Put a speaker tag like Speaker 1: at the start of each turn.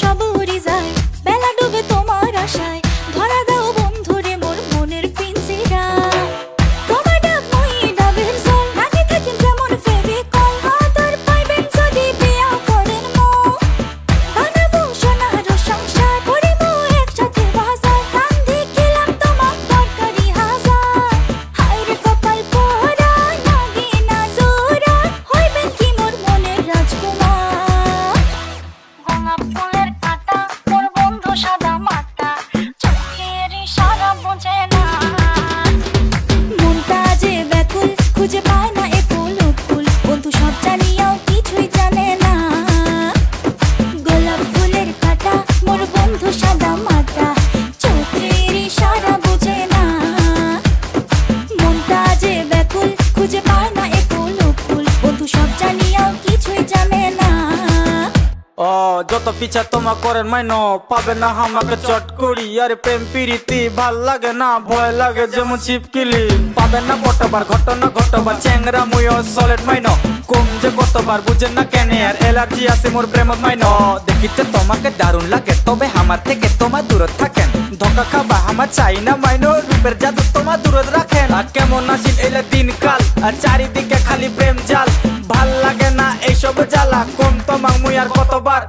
Speaker 1: সব উড়ে যায় বেলা ডুবে তোমার আশায়।
Speaker 2: যত পিছা তোমা করেন মাইন, পাবে না আমাকে চট করি। আর প্রেম, প্রীতি, ভালো লাগে না, ভয় লাগে যেমন চিপকিলি পাবে না কতবার, ঘটনা ঘটবার চ্যাংরা মুয়ো সলিড মাইনো। কম যে কতবার, বুঝেন না কেন, আর এলার্জি আছে মোর প্রেম মাইনো। দেখিতে তোমাকে দারুণ লাগে, তবে আমার থেকে তোমার দূরে থাকেন। ধোকা খাবা, আমার চাই না মাইন, রূপের জাদু তোমার দূরে রাখেন। আর কেমন আসিল এলে দিনকাল আর চারিদিকে খালি প্রেম জাল। ভালো লাগে না এইসব জ্বালা কম তোমাক মুই আর কতবার